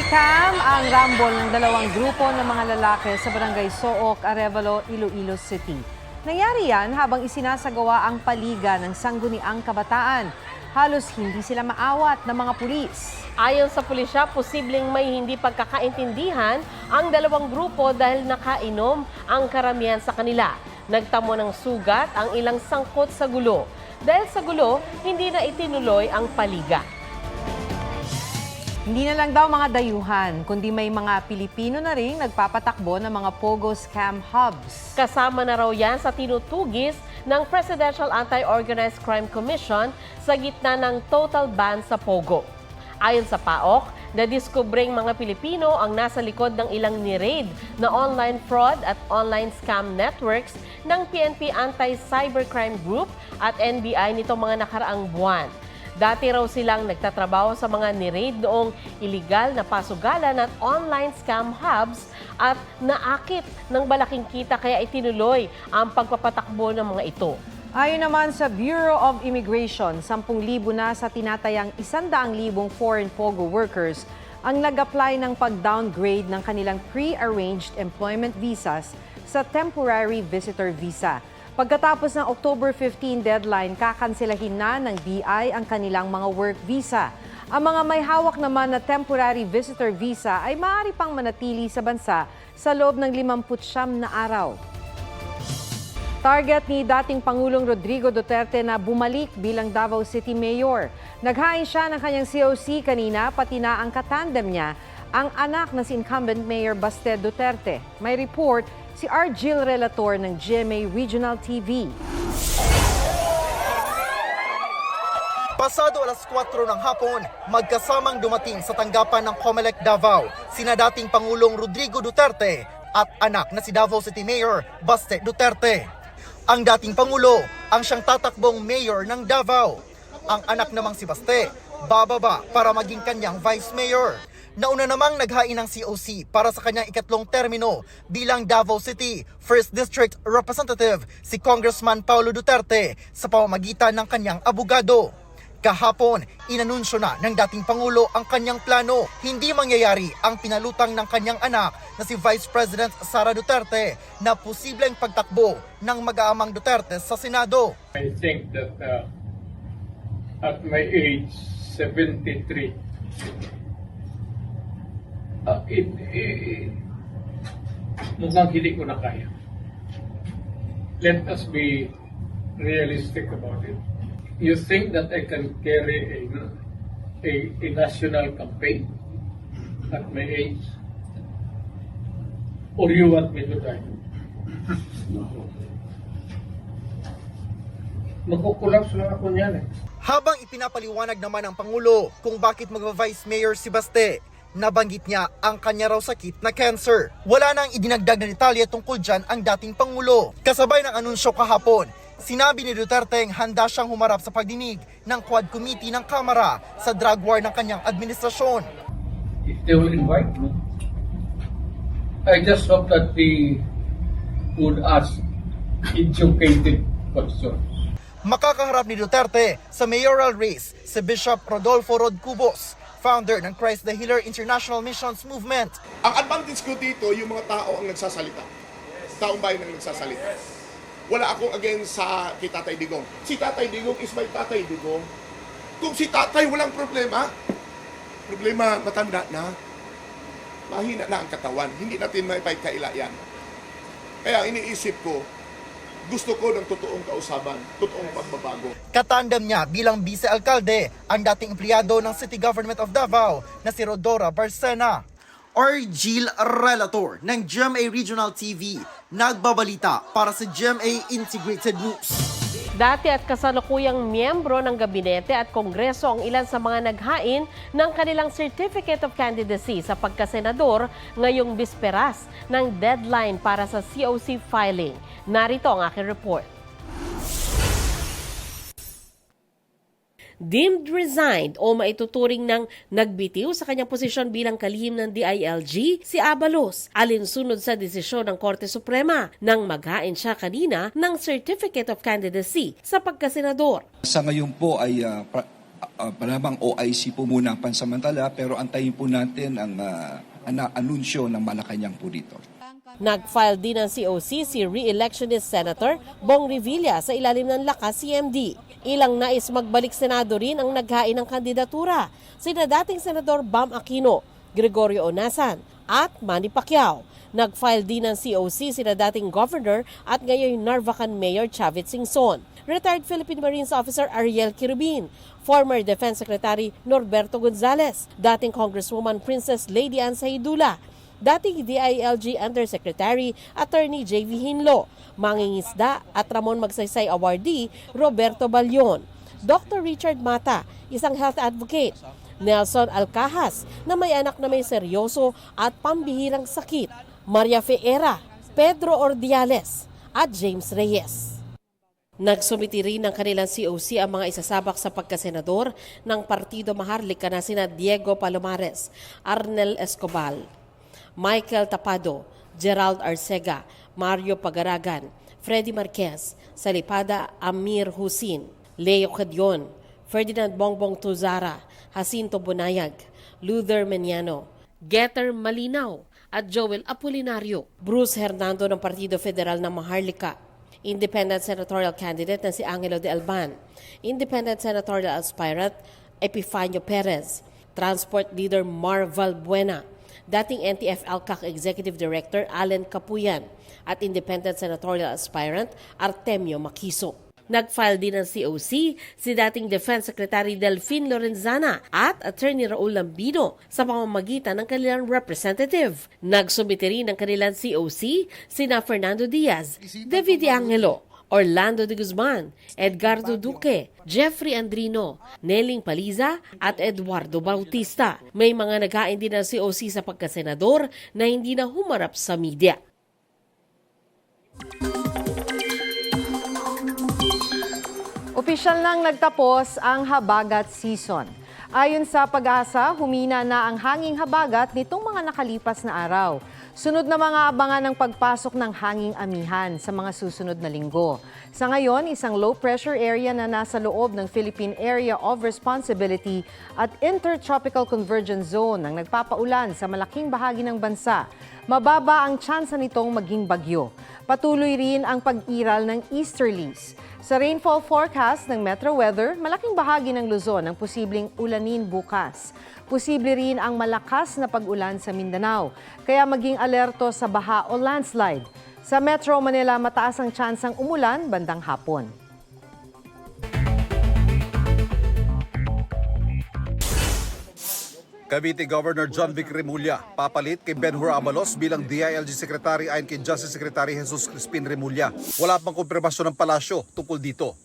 Digicam ang rambol ng dalawang grupo ng mga lalaki sa barangay Sook, Arevalo, Iloilo City. Nangyari yan habang isinasagawa ang paliga ng sangguniang kabataan. Halos hindi sila maawat ng mga pulis. Ayon sa pulisya, posibleng may hindi pagkakaintindihan ang dalawang grupo dahil nakainom ang karamihan sa kanila. Nagtamo ng sugat ang ilang sangkot sa gulo. Dahil sa gulo, hindi na itinuloy ang paliga. Hindi na lang daw mga dayuhan, kundi may mga Pilipino na rin nagpapatakbo ng mga Pogo scam hubs. Kasama na raw yan sa tinutugis ng Presidential Anti-Organized Crime Commission sa gitna ng total ban sa Pogo. Ayon sa PAOK, nadiskubring mga Pilipino ang nasa likod ng ilang ni-raid na online fraud at online scam networks ng PNP Anti-Cybercrime Group at NBI nitong mga nakaraang buwan. Dati raw silang nagtatrabaho sa mga ni-raid noong iligal na pasugalan at online scam hubs at naakit ng malaking kita kaya itinuloy ang pagpapatakbo ng mga ito. Ayon naman sa Bureau of Immigration, 10,000 na sa tinatayang 100,000 foreign Pogo workers ang nag-apply ng pag-downgrade ng kanilang pre-arranged employment visas sa temporary visitor visa. Pagkatapos ng October 15 deadline, kakanselahin na ng BI ang kanilang mga work visa. Ang mga may hawak naman na temporary visitor visa ay maaari pang manatili sa bansa sa loob ng 59 na araw. Target ni dating Pangulong Rodrigo Duterte na bumalik bilang Davao City Mayor. Naghain siya ng kanyang COC kanina, pati na ang katandem niya, ang anak na si incumbent Mayor Baste Duterte. May report si. Jill Relator ng GMA Regional TV. Pasado alas 4 ng hapon, magkasamang dumating sa tanggapan ng Comelec Davao, sina dating Pangulong Rodrigo Duterte at anak na si Davao City Mayor Baste Duterte. Ang dating Pangulo ang siyang tatakbong mayor ng Davao. Ang anak namang si Baste, bababa para maging kanyang vice mayor. Nauna namang naghain ng COC para sa kanyang ikatlong termino bilang Davao City 1st District Representative si Congressman Paulo Duterte sa pamamagitan ng kanyang abogado. Kahapon, inanunsyo na ng dating Pangulo ang kanyang plano. Hindi mangyayari ang pinalutang ng kanyang anak na si Vice President Sara Duterte na posibleng pagtakbo ng mag-aamang Duterte sa Senado. I think that uh, at my age, 73, it, it, mukhang hindi ko na kaya. Let us be realistic about it. You think that I can carry a, a, a national campaign at my age? Or you want me to die? Magkukulaps lang ako niyan eh. Habang ipinapaliwanag naman ng Pangulo kung bakit magva-Vice Mayor si Baste, nabanggit niya ang kanya raw sakit na cancer. Wala nang idinagdag na detalye tungkol dyan ang dating Pangulo. Kasabay ng anunsyo kahapon, sinabi ni Duterte ang handa siyang humarap sa pagdinig ng Quad Committee ng Kamara sa drug war ng kanyang administrasyon. if they will invite me. I just hope that they would ask educated questions. Makakaharap ni Duterte sa mayoral race si Bishop Rodolfo Rod Cubos, founder ng Christ the Healer International Missions Movement. Ang advantage ko dito, yung mga tao ang nagsasalita. Taong bayan ang nagsasalita. Wala akong against sa kay Tatay Digong. Si Tatay Digong is my Tatay Digong. Kung si Tatay walang problema, problema matanda na, mahina na ang katawan. Hindi natin may kaila yan. Kaya iniisip ko, gusto ko ng totoong kausaban, totoong pagbabago. Katandem niya bilang vice-alkalde ang dating empleyado ng City Government of Davao na si Rodora Barcena. Or Jill Relator ng GMA Regional TV, nagbabalita para sa GMA Integrated News. Dati at kasalukuyang miyembro ng gabinete at kongreso ang ilan sa mga naghain ng kanilang Certificate of Candidacy sa pagkasenador ngayong bisperas ng deadline para sa COC filing. Narito ang aking report. Deemed resigned o maituturing ng nagbitiw sa kanyang posisyon bilang kalihim ng DILG si Abalos alinsunod sa desisyon ng Korte Suprema nang maghain siya kanina ng Certificate of Candidacy sa pagkasenador. Sa ngayon po ay ah, pra- uh, malamang OIC po muna pansamantala pero antayin po natin ang uh, ana- anunsyo ng Malacanang po dito. Nag-file din ng COC si re-electionist Senator Bong Revilla sa ilalim ng lakas CMD. Ilang nais magbalik Senado rin ang naghain ng kandidatura, sina dating Senador Bam Aquino, Gregorio Onasan at Manny Pacquiao. Nag-file din ng COC sina dating Governor at ngayon Narvacan Mayor Chavit Singson, retired Philippine Marines Officer Ariel Kirubin, former Defense Secretary Norberto Gonzales, dating Congresswoman Princess Lady Ann Saidula, dating DILG Undersecretary Attorney J.V. Hinlo, mangingisda at Ramon Magsaysay Awardee Roberto Balyon, Dr. Richard Mata, isang health advocate, Nelson Alcajas na may anak na may seryoso at pambihirang sakit, Maria Feera, Pedro Ordiales at James Reyes. Nagsumiti rin ng kanilang COC ang mga isasabak sa pagkasenador ng Partido Maharlika na sina Diego Palomares, Arnel Escobar, Michael Tapado, Gerald Arcega, Mario Pagaragan, Freddy Marquez, Salipada Amir Husin, Leo Cadion, Ferdinand Bongbong Tuzara, Jacinto Bonayag, Luther Meniano, Getter Malinaw at Joel Apolinario, Bruce Hernando ng Partido Federal ng Maharlika, Independent Senatorial Candidate na si Angelo de Alban, Independent Senatorial Aspirant Epifanio Perez, Transport Leader Marval Buena, dating NTF-ALCAC Executive Director Allen Capuyan at Independent Senatorial Aspirant Artemio Makiso. Nag-file din ng COC si dating Defense Secretary Delfin Lorenzana at Attorney Raul Lambino sa pamamagitan ng kanilang representative. Nagsumite rin ng kanilang COC sina Fernando Diaz, David Angelo, Orlando de Guzman, Edgardo Duque, Jeffrey Andrino, Neling Paliza at Eduardo Bautista. May mga naghain din ng COC sa pagkasenador na hindi na humarap sa media. Opisyal nang nagtapos ang habagat season. Ayon sa pag-asa, humina na ang hanging habagat nitong mga nakalipas na araw. Sunod na mga abangan ng pagpasok ng hanging amihan sa mga susunod na linggo. Sa ngayon, isang low-pressure area na nasa loob ng Philippine Area of Responsibility at Intertropical Convergence Zone ang nagpapaulan sa malaking bahagi ng bansa. Mababa ang tsansa nitong maging bagyo. Patuloy rin ang pag-iral ng easterlies. Sa rainfall forecast ng Metro Weather, malaking bahagi ng Luzon ang posibleng ulanin bukas. Posible rin ang malakas na pag-ulan sa Mindanao, kaya maging alerto sa baha o landslide. Sa Metro Manila, mataas ang tsansang umulan bandang hapon. Cavite Governor John Vic Remulla papalit kay Benhur Amalos bilang DILG Secretary ayon kay Justice Secretary Jesus Crispin Remulla. Wala pang kumpirmasyon ng palasyo tungkol dito.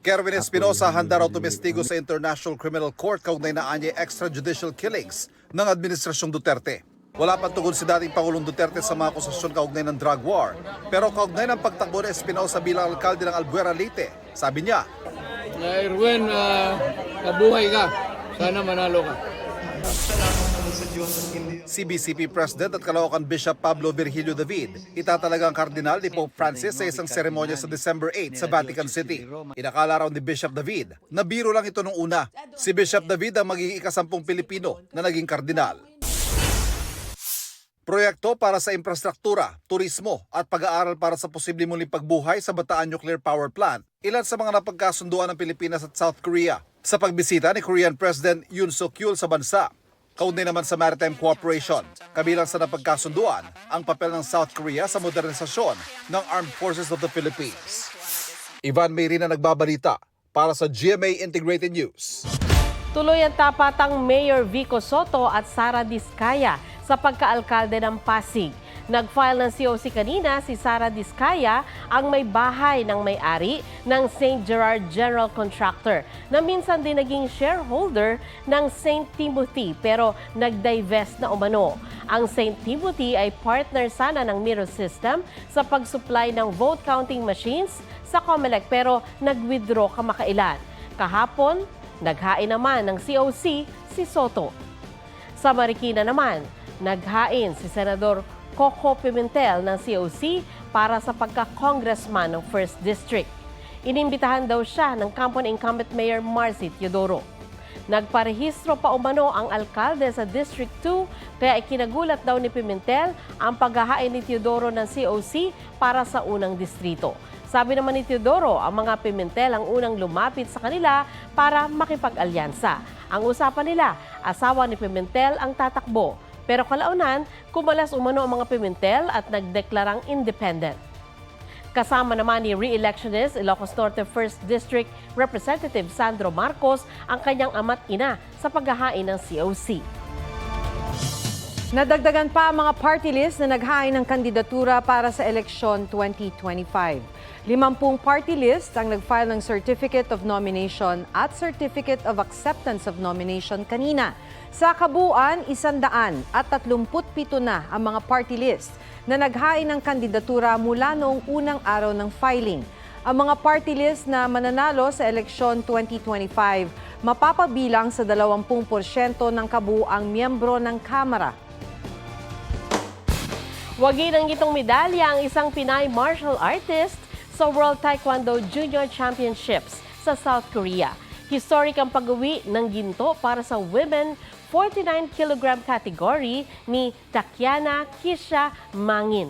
Kerwin Espinosa handa raw tumestigo sa International Criminal Court kaugnay na anya extrajudicial killings ng Administrasyong Duterte. Wala pang tugon si dating Pangulong Duterte sa mga akusasyon kaugnay ng drug war. Pero kaugnay ng pagtakbo ni Espinosa bilang alkalde ng Albuera Leyte, sabi niya, Erwin, uh, kabuhay ka. Sana manalo ka. CBCP President at Caloocan Bishop Pablo Virgilio David itatalaga ang kardinal ni Pope Francis sa isang seremonya sa December 8 sa Vatican City. Inakala raw ni Bishop David na biro lang ito nung una. Si Bishop David ang magiging ikasampung Pilipino na naging kardinal. Proyekto para sa infrastruktura, turismo at pag-aaral para sa posibleng muling pagbuhay sa Bataan Nuclear Power Plant. Ilan sa mga napagkasunduan ng Pilipinas at South Korea sa pagbisita ni Korean President Yoon Suk Yeol sa bansa. Kaugnay naman sa Maritime Cooperation, kabilang sa napagkasunduan ang papel ng South Korea sa modernisasyon ng Armed Forces of the Philippines. Ivan Mayrina nagbabalita para sa GMA Integrated News. Tuloy ang tapatang Mayor Vico Soto at Sara Diskaya sa pagkaalkalde ng Pasig. Nag-file ng COC kanina si Sara Diskaya ang may bahay ng may-ari ng St. Gerard General Contractor na minsan din naging shareholder ng St. Timothy pero nag-divest na umano. Ang St. Timothy ay partner sana ng Miro System sa pag-supply ng vote counting machines sa COMELEC pero nag-withdraw kamakailan. Kahapon, naghain naman ng COC si Soto. Sa Marikina naman, naghain si Senador Coco Pimentel ng COC para sa pagka-congressman ng 1st District. Inimbitahan daw siya ng Campo incumbent Mayor Marcy Teodoro. Nagparehistro pa umano ang alkalde sa District 2 kaya ikinagulat daw ni Pimentel ang paghahain ni Teodoro ng COC para sa unang distrito. Sabi naman ni Teodoro, ang mga Pimentel ang unang lumapit sa kanila para makipag-alyansa. Ang usapan nila, asawa ni Pimentel ang tatakbo. Pero kalaunan, kumalas umano ang mga Pimentel at nagdeklarang independent. Kasama naman ni re-electionist Ilocos Norte 1st District Representative Sandro Marcos ang kanyang ama't ina sa paghahain ng COC. Nadagdagan pa ang mga party list na naghain ng kandidatura para sa eleksyon 2025. Limampung party list ang nag-file ng Certificate of Nomination at Certificate of Acceptance of Nomination kanina. Sa kabuuan, isandaan at 37 na ang mga party list na naghain ng kandidatura mula noong unang araw ng filing. Ang mga party list na mananalo sa eleksyon 2025 mapapabilang sa 20% ng kabuuang miyembro ng Kamara. Wagi ng gitong medalya ang isang Pinay martial artist sa World Taekwondo Junior Championships sa South Korea. Historic ang pag-uwi ng ginto para sa women 49 kg category ni Takiana Kisha Mangin.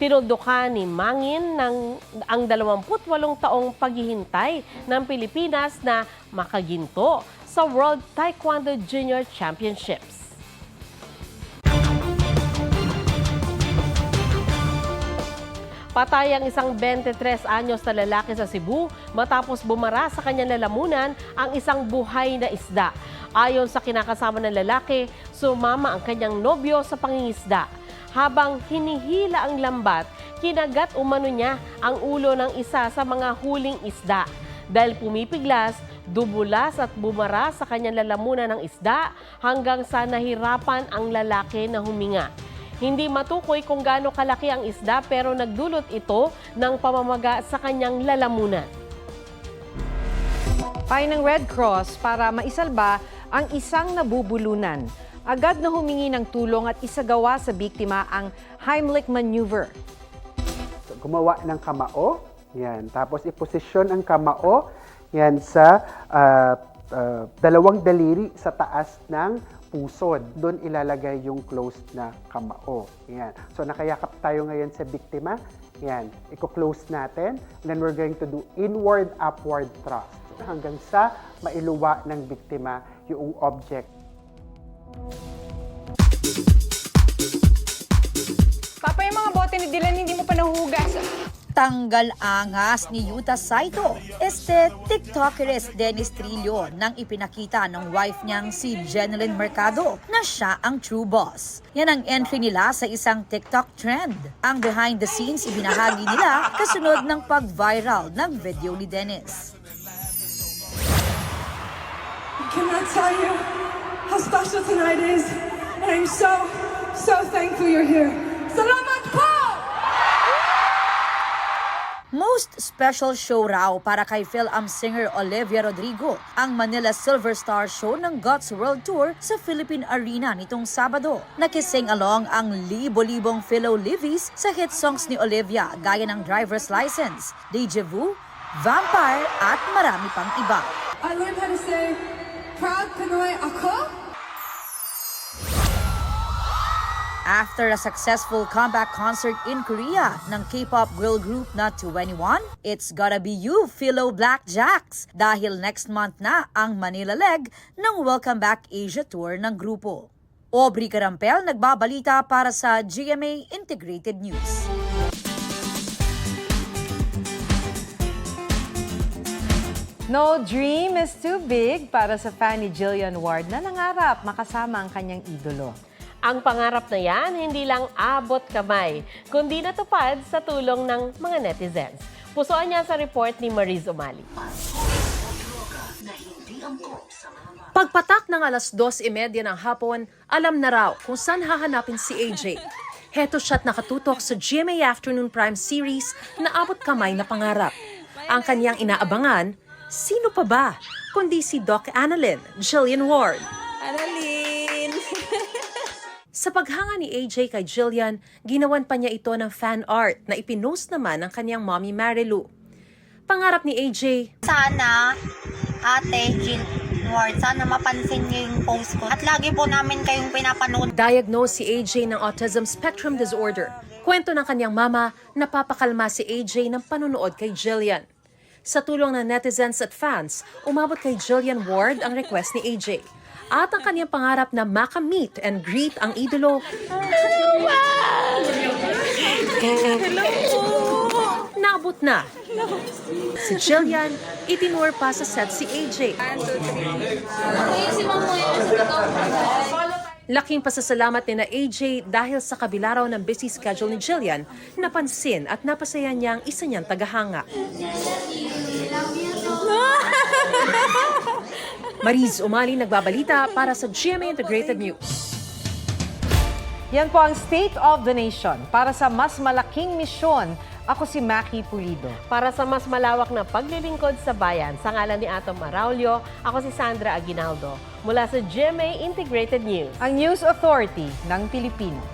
Tinuldukan ni Mangin ng ang 28 taong paghihintay ng Pilipinas na makaginto sa World Taekwondo Junior Championships. Patay ang isang 23 anyos na lalaki sa Cebu matapos bumara sa kanyang lalamunan ang isang buhay na isda. Ayon sa kinakasama ng lalaki, sumama ang kanyang nobyo sa pangingisda. Habang hinihila ang lambat, kinagat umano niya ang ulo ng isa sa mga huling isda. Dahil pumipiglas, dumulas at bumara sa kanyang lalamunan ng isda hanggang sa nahirapan ang lalaki na huminga. Hindi matukoy kung gaano kalaki ang isda pero nagdulot ito ng pamamaga sa kanyang lalamunan. Pay ng Red Cross para maisalba ang isang nabubulunan. Agad na humingi ng tulong at isagawa sa biktima ang Heimlich maneuver. gumawa ng kamao. Yan. Tapos iposisyon ang kamao yan sa ah, ah, dalawang daliri sa taas ng pusod. Doon ilalagay yung closed na kamao. Yan. So nakayakap tayo ngayon sa biktima. Yan. Iko-close natin. And then we're going to do inward upward thrust hanggang sa mailuwa ng biktima yung object Papa, yung mga bote ni Dylan hindi mo pa. Tanggal angas ni Yuta Saito. Este TikTokeres Dennis Trillo nang ipinakita ng wife niyang si Jeneline Mercado na siya ang true boss. Yan ang entry nila sa isang TikTok trend. Ang behind the scenes ibinahagi nila kasunod ng pag-viral ng video ni Dennis. I cannot tell you how special tonight is. And I'm so, so thankful you're here. Salamat po! Most special show raw para kay Phil-Am singer Olivia Rodrigo ang Manila Silver Star Show ng God's World Tour sa Philippine Arena nitong Sabado. Nakising along ang libo-libong Philo Livies sa hit songs ni Olivia gaya ng Driver's License, Deja Vu, Vampire at marami pang iba. I learned how to say, proud Pinoy ako. After a successful comeback concert in Korea ng K-pop girl group na 21, it's gotta be you, Philo Blackjacks, dahil next month na ang Manila leg ng Welcome Back Asia Tour ng grupo. Aubrey Carampel nagbabalita para sa GMA Integrated News. No dream is too big para sa fan ni Jillian Ward na nangarap makasama ang kanyang idolo. Ang pangarap na yan, hindi lang abot kamay, kundi natupad sa tulong ng mga netizens. Pusoan niya sa report ni Mariz Umali. Pagpatak ng alas 2.30 ng hapon, alam na raw kung saan hahanapin si AJ. Heto siya't nakatutok sa GMA Afternoon Prime Series na abot kamay na pangarap. Ang kanyang inaabangan, sino pa ba? Kundi si Doc Annalyn, Jillian Ward. Annalyn! Sa paghanga ni AJ kay Jillian, ginawan pa niya ito ng fan art na ipinost naman ng kanyang mommy Marilu. Pangarap ni AJ, Sana, ate Jill Ward, sana mapansin niyo yung post ko. At lagi po namin kayong pinapanood. diagnosed si AJ ng autism spectrum disorder. Kwento ng kanyang mama, napapakalma si AJ ng panunood kay Jillian. Sa tulong ng netizens at fans, umabot kay Jillian Ward ang request ni AJ. At ang kanyang pangarap na maka-meet and greet ang idolo. Naabot na. Si Jillian, itinur pa sa set si AJ. Laking pasasalamat ni na AJ dahil sa kabila raw ng busy schedule ni Jillian, napansin at napasaya niya ang isa niyang tagahanga. Mariz Umali nagbabalita para sa GMA Integrated News. Yan po ang State of the Nation. Para sa mas malaking misyon, ako si Maki Pulido. Para sa mas malawak na paglilingkod sa bayan, sa ngalan ni Atom Maraulio, ako si Sandra Aguinaldo. Mula sa GMA Integrated News. Ang News Authority ng Pilipino.